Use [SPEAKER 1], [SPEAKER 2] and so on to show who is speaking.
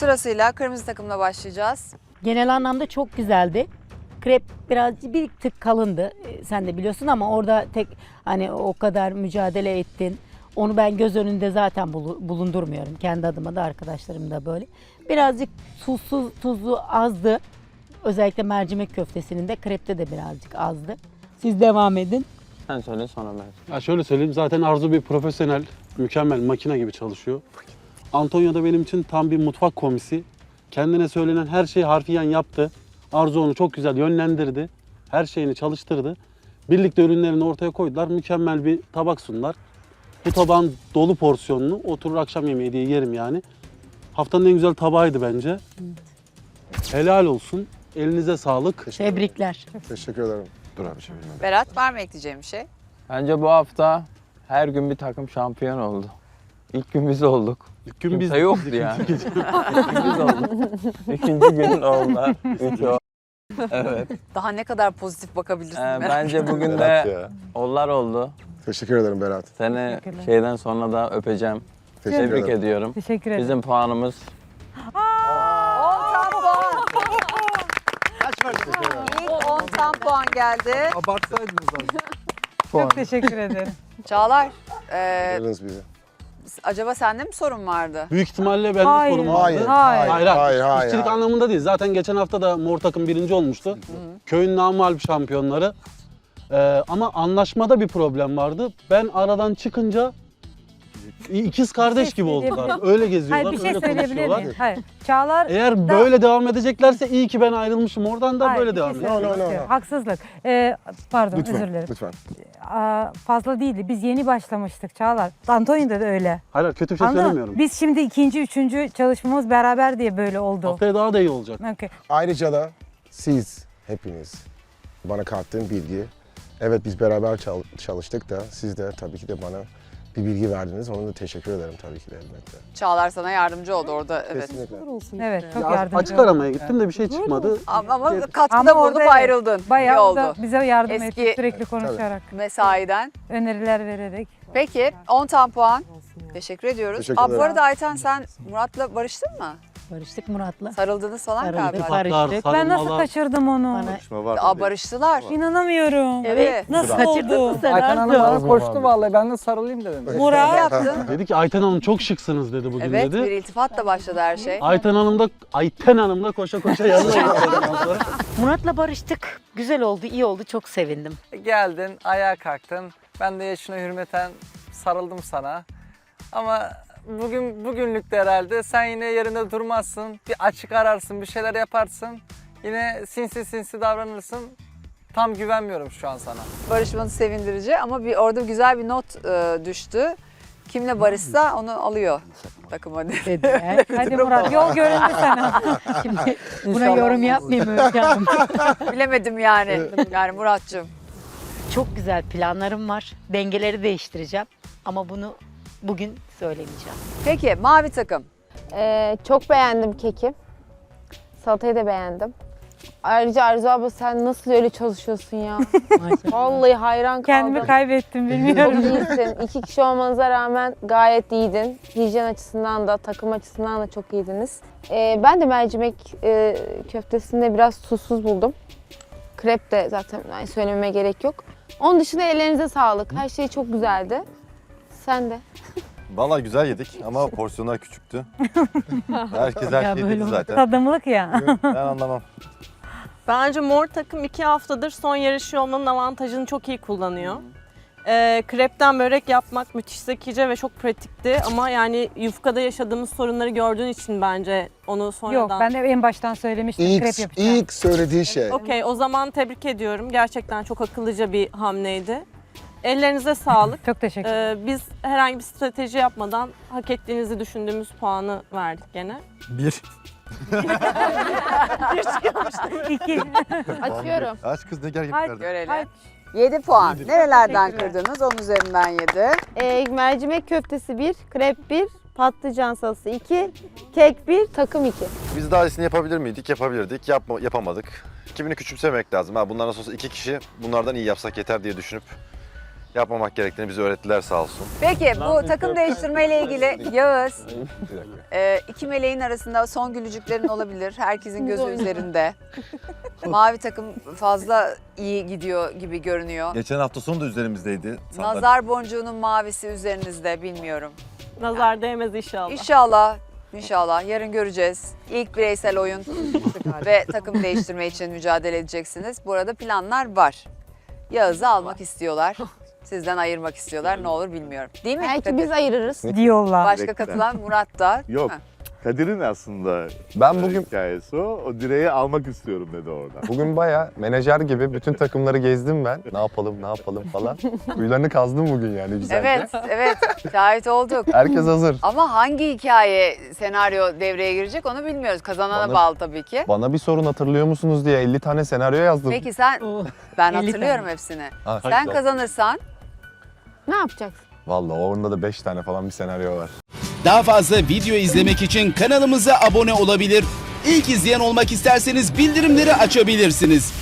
[SPEAKER 1] Sırasıyla kırmızı takımla başlayacağız.
[SPEAKER 2] Genel anlamda çok güzeldi. Krep biraz bir tık kalındı. Ee, Sen de biliyorsun ama orada tek hani o kadar mücadele ettin. Onu ben göz önünde zaten bulu- bulundurmuyorum. Kendi adıma da arkadaşlarım da böyle. Birazcık tuzsuz, tuzlu azdı. Özellikle mercimek köftesinin de krepte de birazcık azdı. Siz devam edin.
[SPEAKER 3] Sen söyle sonra ben.
[SPEAKER 4] Ya şöyle söyleyeyim zaten Arzu bir profesyonel, mükemmel, makine gibi çalışıyor. Antonio da benim için tam bir mutfak komisi. Kendine söylenen her şeyi harfiyen yaptı. Arzu onu çok güzel yönlendirdi. Her şeyini çalıştırdı. Birlikte ürünlerini ortaya koydular. Mükemmel bir tabak sundular. Bu tabağın dolu porsiyonunu oturur akşam yemeği diye yerim yani. Haftanın en güzel tabağıydı bence. Helal olsun. Elinize sağlık.
[SPEAKER 2] Tebrikler.
[SPEAKER 5] Teşekkür ederim. Dur abi şey.
[SPEAKER 1] Berat var mı ekleyeceğim bir şey?
[SPEAKER 3] Bence bu hafta her gün bir takım şampiyon oldu. İlk gün biz olduk.
[SPEAKER 4] İlk gün
[SPEAKER 3] Kimse
[SPEAKER 4] biz
[SPEAKER 3] yoktu yani. İlk gün biz olduk. İkinci gün onlar. Üç o. Evet.
[SPEAKER 1] Daha ne kadar pozitif bakabilirsin
[SPEAKER 3] Ee,
[SPEAKER 1] merak
[SPEAKER 3] bence bugün
[SPEAKER 5] Berat
[SPEAKER 3] de
[SPEAKER 5] ya.
[SPEAKER 3] onlar oldu.
[SPEAKER 5] Teşekkür ederim Berat.
[SPEAKER 3] Seni
[SPEAKER 6] Teşekkürler.
[SPEAKER 3] şeyden sonra da öpeceğim.
[SPEAKER 5] Teşekkür
[SPEAKER 3] Tebrik
[SPEAKER 5] ederim.
[SPEAKER 3] ediyorum.
[SPEAKER 6] Teşekkür ederim.
[SPEAKER 3] Bizim puanımız
[SPEAKER 1] 10 tam puan. İlk 10 tam puan geldi.
[SPEAKER 6] Çok teşekkür ederim.
[SPEAKER 1] Çağlar, e,
[SPEAKER 5] Geldiniz bize.
[SPEAKER 1] Acaba sende mi sorun vardı?
[SPEAKER 4] büyük ihtimalle bende
[SPEAKER 6] Hayır.
[SPEAKER 4] sorun vardı.
[SPEAKER 5] Hayır.
[SPEAKER 6] Hayır.
[SPEAKER 4] Hayır,
[SPEAKER 5] Hayır, hayır.
[SPEAKER 4] İşçilik
[SPEAKER 5] hayır.
[SPEAKER 4] anlamında değil. Zaten geçen hafta da mor takım birinci olmuştu. Köyün namalp şampiyonları. Ee, ama anlaşmada bir problem vardı. Ben aradan çıkınca ikiz kardeş gibi oldular. Öyle geziyorlar,
[SPEAKER 6] Hayır bir şey
[SPEAKER 4] öyle
[SPEAKER 6] söyleyebilir
[SPEAKER 4] konuşuyorlar.
[SPEAKER 6] miyim? Hayır. Çağlar
[SPEAKER 4] Eğer böyle devam edeceklerse iyi ki ben ayrılmışım oradan da
[SPEAKER 6] Hayır,
[SPEAKER 4] böyle
[SPEAKER 6] bir
[SPEAKER 4] devam
[SPEAKER 6] şey
[SPEAKER 4] ediyor.
[SPEAKER 5] No, no,
[SPEAKER 6] söylemek
[SPEAKER 5] no,
[SPEAKER 6] istiyorum.
[SPEAKER 5] no.
[SPEAKER 6] Haksızlık. Ee, pardon özür
[SPEAKER 5] Lütfen.
[SPEAKER 6] dilerim.
[SPEAKER 5] Lütfen.
[SPEAKER 6] Aa, fazla değildi. Biz yeni başlamıştık Çağlar. Antonio'da da öyle.
[SPEAKER 4] Hayır kötü bir şey
[SPEAKER 6] Anladın mı?
[SPEAKER 4] söylemiyorum.
[SPEAKER 6] Biz şimdi ikinci, üçüncü çalışmamız beraber diye böyle oldu.
[SPEAKER 4] Haftaya daha da iyi olacak.
[SPEAKER 6] Okey.
[SPEAKER 5] Ayrıca da siz hepiniz bana kattığın bilgi. Evet biz beraber çal- çalıştık da siz de tabii ki de bana bir bilgi verdiniz. Ona da teşekkür ederim tabii ki de elbette.
[SPEAKER 1] Çağlar sana yardımcı oldu orada. Evet.
[SPEAKER 5] Kesinlikle.
[SPEAKER 6] Evet çok
[SPEAKER 4] Ya
[SPEAKER 6] yardımcı
[SPEAKER 4] açık
[SPEAKER 6] oldu.
[SPEAKER 4] aramaya gittim de bir şey çıkmadı.
[SPEAKER 1] Ama, ama katkıda
[SPEAKER 6] Ama
[SPEAKER 1] bulunup
[SPEAKER 6] orada
[SPEAKER 1] ayrıldın. iyi
[SPEAKER 6] Bayağı
[SPEAKER 1] oldu.
[SPEAKER 6] da bize yardım
[SPEAKER 1] Eski-
[SPEAKER 6] etti sürekli konuşarak.
[SPEAKER 1] Mesaiden.
[SPEAKER 6] Öneriler vererek.
[SPEAKER 1] Peki 10 tam puan. Teşekkür ediyoruz.
[SPEAKER 5] Teşekkür
[SPEAKER 1] Aa, bu
[SPEAKER 5] ederim.
[SPEAKER 1] arada Ayten sen Murat'la barıştın mı?
[SPEAKER 2] Barıştık Murat'la.
[SPEAKER 1] Sarıldınız falan
[SPEAKER 2] Sarıldık.
[SPEAKER 1] galiba.
[SPEAKER 2] Barıştık.
[SPEAKER 6] Ben nasıl kaçırdım onu?
[SPEAKER 2] Bana
[SPEAKER 1] Aa barıştılar.
[SPEAKER 6] İnanamıyorum.
[SPEAKER 1] Evet.
[SPEAKER 6] Nasıl
[SPEAKER 2] kaçırdın
[SPEAKER 6] oldu?
[SPEAKER 2] sen
[SPEAKER 7] Ayten Hanım
[SPEAKER 2] Arzu?
[SPEAKER 7] bana koştu vallahi ben de sarılayım dedim.
[SPEAKER 1] Ne
[SPEAKER 6] Murat.
[SPEAKER 1] yaptın?
[SPEAKER 4] Dedi ki Ayten Hanım çok şıksınız dedi bugün
[SPEAKER 1] Evet
[SPEAKER 4] dedi.
[SPEAKER 1] bir iltifatla başladı her şey.
[SPEAKER 4] Ayten Hanım da Ayten Hanım da koşa koşa yanına gitti ondan sonra.
[SPEAKER 2] Murat'la barıştık. Güzel oldu, iyi oldu. Çok sevindim.
[SPEAKER 7] Geldin, ayağa kalktın. Ben de yaşına hürmeten sarıldım sana. Ama bugün bugünlük de herhalde sen yine yerinde durmazsın. Bir açık ararsın, bir şeyler yaparsın. Yine sinsi sinsi davranırsın. Tam güvenmiyorum şu an sana.
[SPEAKER 1] Barışmanız sevindirici ama bir orada güzel bir not e, düştü. Kimle barışsa onu alıyor takıma dedi.
[SPEAKER 2] Dedi.
[SPEAKER 6] Hadi Murat yol göründü sana.
[SPEAKER 2] Şimdi buna
[SPEAKER 7] İnşallah
[SPEAKER 2] yorum
[SPEAKER 7] olmaz.
[SPEAKER 2] yapmayayım Hanım.
[SPEAKER 1] Bilemedim yani. Yani Murat'cığım.
[SPEAKER 2] Çok güzel planlarım var. Dengeleri değiştireceğim. Ama bunu bugün söylemeyeceğim.
[SPEAKER 1] Peki mavi takım.
[SPEAKER 8] Ee, çok beğendim keki. Salatayı da beğendim. Ayrıca Arzu abla sen nasıl öyle çalışıyorsun ya? Vallahi hayran kaldım.
[SPEAKER 6] Kendimi kaybettim
[SPEAKER 8] Çok
[SPEAKER 6] bilmiyorum.
[SPEAKER 8] iyisin. İki kişi olmanıza rağmen gayet iyiydin. Hijyen açısından da takım açısından da çok iyiydiniz. Ee, ben de mercimek e, köftesinde biraz tuzsuz buldum. Krep de zaten yani söylememe gerek yok. Onun dışında ellerinize sağlık. Her şey çok güzeldi. Sen de.
[SPEAKER 9] Vallahi güzel yedik ama porsiyonlar küçüktü. Herkes her şeyi dedi zaten.
[SPEAKER 6] Tadımlık ya.
[SPEAKER 9] Ben anlamam.
[SPEAKER 10] Bence mor takım iki haftadır son yarışı olmanın avantajını çok iyi kullanıyor. Ee, krepten börek yapmak müthiş zekice ve çok pratikti ama yani yufkada yaşadığımız sorunları gördüğün için bence onu sonradan...
[SPEAKER 6] Yok ben de en baştan söylemiştim
[SPEAKER 5] İlk,
[SPEAKER 6] krep yapacağım.
[SPEAKER 5] ilk söylediği şey.
[SPEAKER 10] Okey o zaman tebrik ediyorum. Gerçekten çok akıllıca bir hamleydi. Ellerinize sağlık.
[SPEAKER 6] Çok teşekkür ederim.
[SPEAKER 10] Ee, biz herhangi bir strateji yapmadan hak ettiğinizi düşündüğümüz puanı verdik gene.
[SPEAKER 9] Bir.
[SPEAKER 6] İki.
[SPEAKER 8] Açıyorum.
[SPEAKER 9] Aç kız ne gergin
[SPEAKER 6] Hadi.
[SPEAKER 9] verdi.
[SPEAKER 1] Görelim.
[SPEAKER 6] Hadi.
[SPEAKER 1] 7 puan. Nerelerden
[SPEAKER 6] Teşekkürler.
[SPEAKER 1] kırdınız? 10 üzerinden 7.
[SPEAKER 8] Ee, mercimek köftesi 1, krep 1, patlıcan salatası 2, kek 1, takım 2.
[SPEAKER 9] Biz daha iyisini yapabilir miydik? Yapabilirdik. Yapma, yapamadık. Kimini küçümsemek lazım. Ha, bunlar nasıl olsa iki kişi bunlardan iyi yapsak yeter diye düşünüp yapmamak gerektiğini bize öğrettiler sağ olsun.
[SPEAKER 1] Peki bu takım değiştirmeyle ilgili Yağız,
[SPEAKER 9] Bir dakika.
[SPEAKER 1] e, iki meleğin arasında son gülücüklerin olabilir. Herkesin gözü üzerinde. Mavi takım fazla iyi gidiyor gibi görünüyor.
[SPEAKER 9] Geçen hafta sonu da üzerimizdeydi. Sandalye-
[SPEAKER 1] Nazar boncuğunun mavisi üzerinizde bilmiyorum.
[SPEAKER 10] Nazar değmez inşallah.
[SPEAKER 1] İnşallah, inşallah yarın göreceğiz. İlk bireysel oyun ve takım değiştirme için mücadele edeceksiniz. Bu arada planlar var. Yağız'ı almak istiyorlar. Sizden ayırmak istiyorlar. Ne olur bilmiyorum. Değil mi?
[SPEAKER 8] Belki
[SPEAKER 1] Kadir?
[SPEAKER 8] biz ayırırız.
[SPEAKER 6] Diyorlar.
[SPEAKER 1] Başka katılan Murat da.
[SPEAKER 11] Yok.
[SPEAKER 1] Ha.
[SPEAKER 11] Kadir'in aslında
[SPEAKER 9] Ben bugün
[SPEAKER 11] hikayesi o. O direği almak istiyorum dedi orada.
[SPEAKER 9] bugün baya menajer gibi bütün takımları gezdim ben. Ne yapalım, ne yapalım falan. Kuyularını kazdım bugün yani güzelce.
[SPEAKER 1] Evet, evet. Şahit olduk.
[SPEAKER 9] Herkes hazır.
[SPEAKER 1] Ama hangi hikaye, senaryo devreye girecek onu bilmiyoruz. Kazanana
[SPEAKER 9] Bana-
[SPEAKER 1] bağlı tabii ki.
[SPEAKER 9] Bana bir sorun hatırlıyor musunuz diye 50 tane senaryo yazdım.
[SPEAKER 1] Peki sen, ben
[SPEAKER 2] 50
[SPEAKER 1] hatırlıyorum hepsini.
[SPEAKER 9] Ha,
[SPEAKER 1] Sen
[SPEAKER 9] güzel.
[SPEAKER 1] kazanırsan
[SPEAKER 8] Ne yapacaksın?
[SPEAKER 9] Vallahi onda da 5 tane falan bir senaryo var.
[SPEAKER 12] Daha fazla video izlemek için kanalımıza abone olabilir. İlk izleyen olmak isterseniz bildirimleri açabilirsiniz.